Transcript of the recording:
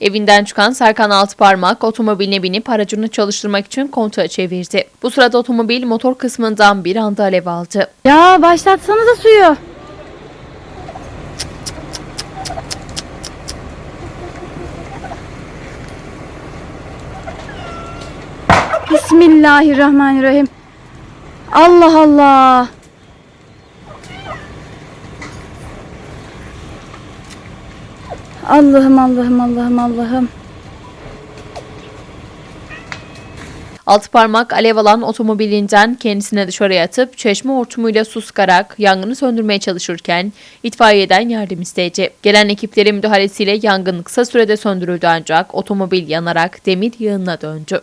Evinden çıkan Serkan Altıparmak otomobiline binip aracını çalıştırmak için kontağı çevirdi. Bu sırada otomobil motor kısmından bir anda alev aldı. Ya başlatsanıza suyu. Bismillahirrahmanirrahim. Allah Allah. Allah'ım Allah'ım Allah'ım Allah'ım. Altıparmak alev alan otomobilinden kendisine dışarıya atıp çeşme hortumuyla su yangını söndürmeye çalışırken itfaiyeden yardım istedi. Gelen ekiplerin müdahalesiyle yangın kısa sürede söndürüldü ancak otomobil yanarak demir yığınına döndü.